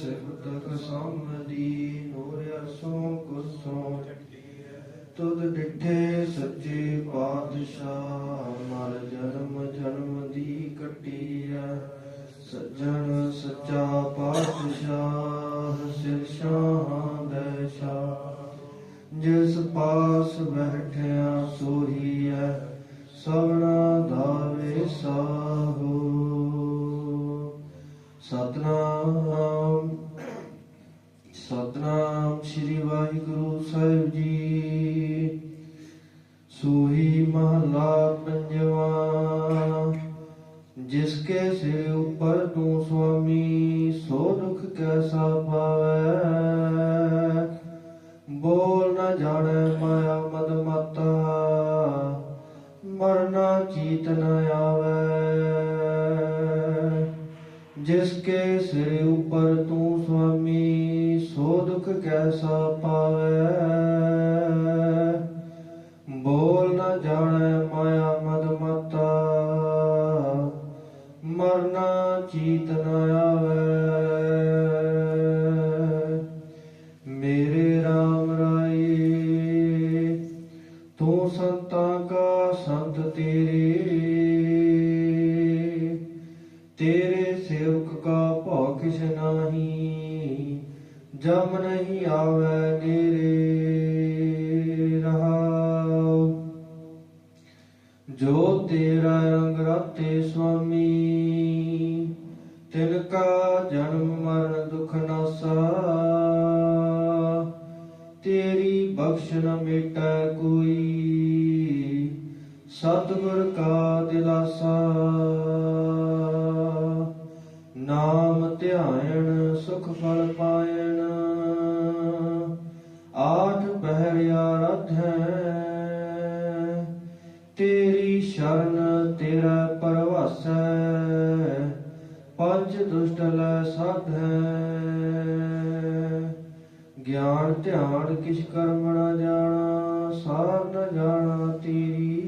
ਸਿਫਤ ਕਸਮਦੀ ਨੂਰ ਅਰਸੋਂ ਕੁਸੋਂ ਤੁਧ ਡਿਠੇ ਸੱਚੇ ਪਾਤਸ਼ਾਹ, ਮਰ ਜਨਮ ਜਨਮ ਦੀ ਕੱਟੀਐ। ਸੱਜਣ ਸੱਚਾ ਪਾਤਸ਼ਾਹ, ਸਿਰ ਸ਼ਾਹ ਬੈਸ਼ਾ ਜਿਸ ਪਾਸ ਬੈਠਿਆ ਸੋਈ ਹੈ ਸਤਨਾਮ। ਸਤਨਾਮ ਸ੍ਰੀ ਵਾਹਿਗੁਰੂ ਸਾਹਿਬ ਜੀ। ਸੋਈ ਮਹਲਾ ਪੰਜਵਾ। ਜਿਸ ਕੇ ਸਿਰ ਉਪਰ ਤੂੰ ਸੁਆਮੀ, ਸੋ ਦੁਖ ਕੈਸਾ ਪਾਵੈ? ਬੋਲ ਨਾ ਜਾਣੈ ਮਾਇਆ ਮਦ ਮਾਤਾ, ਮਰਨਾ ਚੀਤ ਨ ਜਿਸ ਕੇ ਸਿਰ ਉੱਪਰ ਤੂੰ ਸੁਆਮੀ, ਸੋ ਦੁਖ ਕੈਸਾ ਪਾਵੈ? ਬੋਲ ਨਾ ਜਾਣੈ ਮਾਇਆ ਮਦ ਮਾਤਾ, ਮਰਨਾ ਚੀਤ ਨ ਆਵੈ। ਮੇਰੇ RAM ਰਾਏ, ਤੂੰ ਸੰਤਾਂ ਕਾ ਸੰਤ ਤੇਰੇ ਸੇਵਕ ਕਾ ਭਉ ਕਿਛ ਨਾਹੀ, ਜਮ ਨਹੀਂ ਆਵੈ ਨੇਰੇ ਰਹਾਉ। ਜੋ ਤੇਰਾ ਰੰਗ ਰਾਤੇ ਸੁਆਮੀ, ਤਿਨ ਕਾ ਜਨਮ ਮਰਨ ਦੁਖ ਨਾਸਾ। ਤੇਰੀ ਬਖਸ਼ ਨ ਮੇਟੈ ਕੋਈ, ਸਤਿਗੁਰ ਕਾ ਦਿਲਾਸਾ। ਫਲ ਪਾਇਣ। ਆਠ ਪਹਿਰਿਆ ਆਰਾਧੈ। ਤੇਰੀ ਸ਼ਰਨ ਤੇਰਾ ਪਰਵਾਸੈ। ਪੰਜ ਦੁਸ਼ਟ ਲੈ ਸਾਧੈ। ਗਿਆਨ ਧਿਆਨ ਕਿਛ ਕਰਮ ਨਾ ਜਾਣਾ, ਸਾਰ ਨ ਜਾਣਾ ਤੇਰੀ।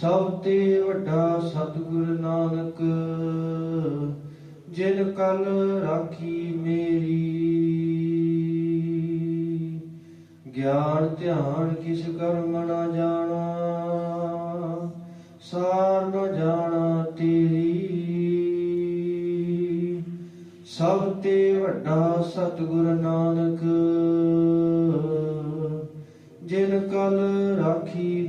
ਸਭ ਤੇ ਵੱਡਾ ਸਤਿਗੁਰ ਨਾਨਕ ਜਿਨ ਕਲ ਰਾਖੀ ਮੇਰੀ। ਗਿਆਨ ਧਿਆਨ ਕਿਸ ਕਰਮ ਨਾ ਜਾਣਾ, ਸਾਰ ਨ ਜਾਣਾ ਤੇਰੀ। ਸਭ ਤੇ ਵੱਡਾ ਸਤਿਗੁਰ ਨਾਨਕ, ਜਿਨ ਕਲ ਰਾਖੀ